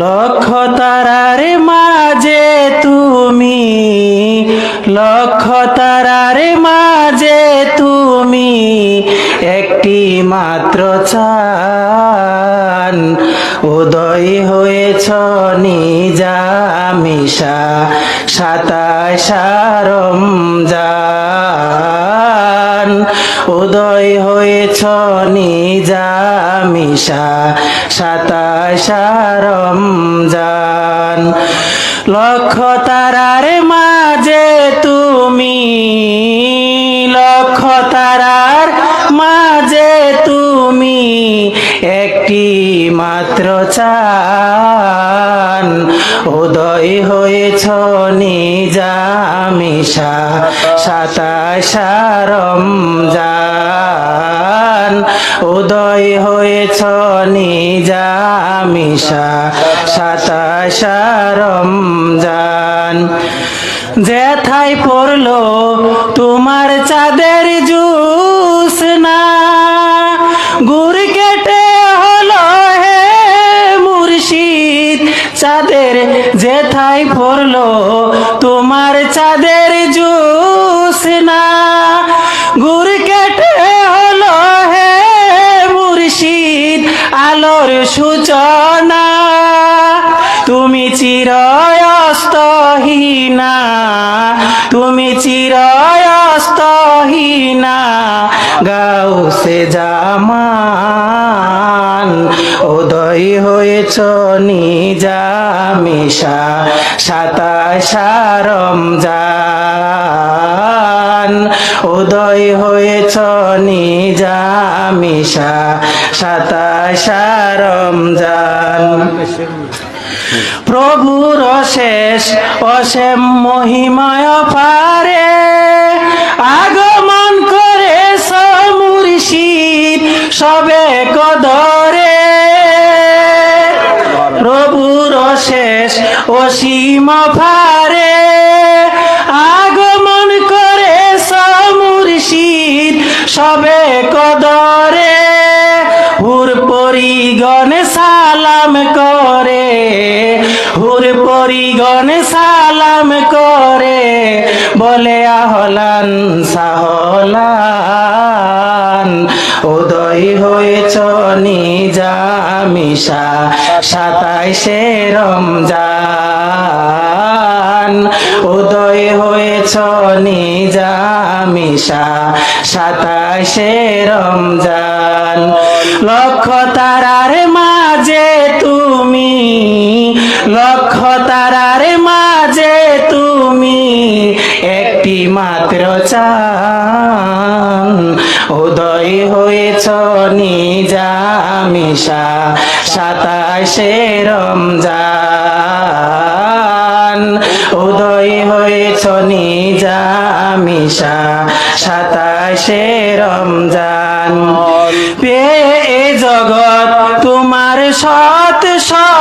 লক্ষ তারার মাঝে তুমি, লক্ষ তারার মাঝে তুমি, একটি মাত্র চান। উদয় হয়েছ নিজামিশা সাতাশারম জান উদয় হয়েছ নিজামিশা সাতাশারম জান লক্ষ তারার মাঝে তুমি, লক্ষ তারার মাঝে তুমি, একটি মাত্র চান। উদয় হয়েছ নিজামিশা সাতাশারম জান উদয় হয়েছ নিজামিশা সাতাশারম জান যেথায় পড়ল তোমার চাঁদের জুস না, গুড় কেটে হলো হে মুর্শিদ। চাঁদের যেথায় পড়ল তোমার চাঁদের জুস না। গুড় কেটে হলো হে মুর্শিদ আলোর সূচনা। তুমি চিরয়স্তহীনা তুমি চিরয়স্তহীনা গাউসে জামান উদয় হয়েছ নিজামিশা সাতাশারম জান উদয় হয়েছ নিজামিশা সাতাশারম যান প্রভুর অশেষ অসীম মহিময় পারে আগমন করে সমুর্শিদ সবে কদরে অসীম পারে আগমন করে সমুর্শিদ সবে কদরে হুর পরিগণ সালাম করে, হুর পরিগণ সালাম করে, বলে আহলান সাহলান উদয় হয়েছ নিজামিশা সাতাইশে রমজান। উদয় হয়েছ নিজামিশা সাতাইশে রমজান। লক্ষ মাত্র চান। উদয় হয়েছ নিজামিশা সাতাশে রমজান। উদয় হয়েছ নিজামিশা সাতাশে রমজান। এ জগৎ তোমার সৎ সঙ্গ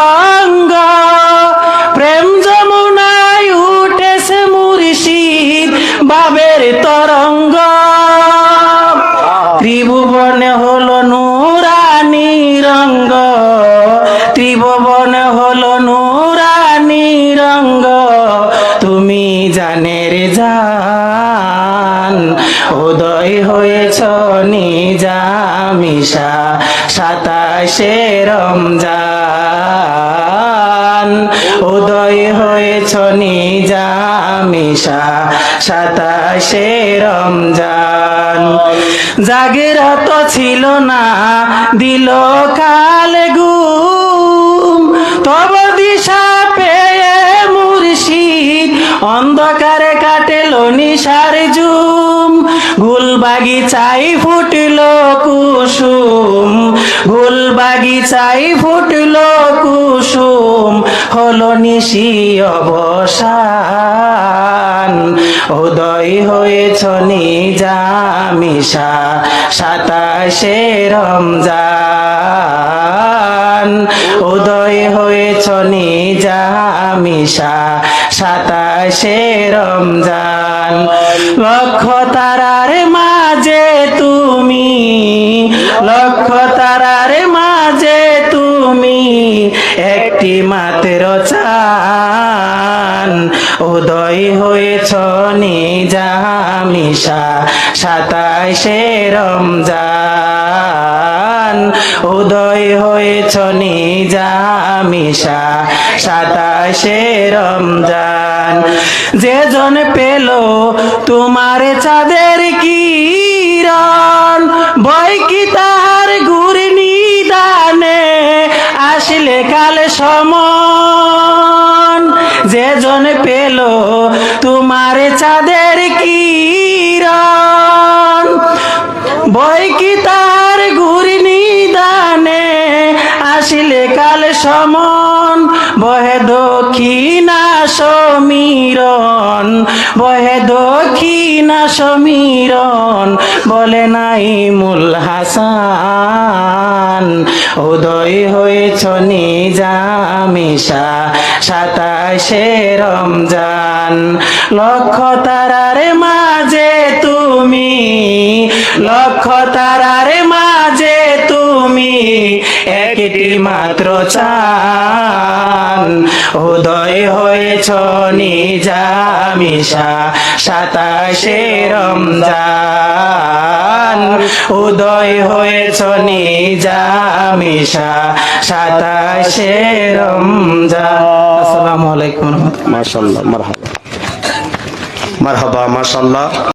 নিজামিশা সাতাশে রমজান। উদয় হয়েছ নিজামিশা সাতাশে রমজান। জাগেরত ছিল না, দিল কাল গুম তব দিশা পেয়ে মুর্শিদ, অন্ধকারে কাটেল নিশার জুম। গুল বাগিচাই ফুটল কুসুম গুল বাগিচাই ফুটল কুসুম, হলো নিশি অবসান। উদয় হয়েছ নিজামিশা, সাতাশে রমজান। উদয় হয়েছ নিজামিশা, সাতাশে রমজান। লক্ষ তারার মাত্র চান। উদয় হয়েছ নিজামিশা সাতাইশে রমজান। উদয় হয়েছ নিজামিশা সাতাইশে রমজান। যে জন পেল তোমার চাঁদের কিরণ, বই কি তাহার ঘুরে আসলে কাল সমন। যে জন পেল তোমার চাঁদের কিরণ। বই কি তার ঘুরি নিদানে? আসিলে কাল সমন। বহে দক্ষিণা সমীরণ বহে দক্ষিণা সমীরণ, বলে নাই মুল হাসান। উদয় হয়েছ নিজামিশা, সাতাশে রমজান। লক্ষ তারার মাঝে তুমি, লক্ষ তারার মাঝে তুমি, একটি মাত্র চান উদয় হয়েছ নিজামিশা সাতাশে রমজান। উদয় হয়েছ নিজামিশা সাতাশে রমজান। আসসালামু আলাইকুম। মাশাল্লাহ, মারহাবা। মারহাবা, মাশাল্লাহ।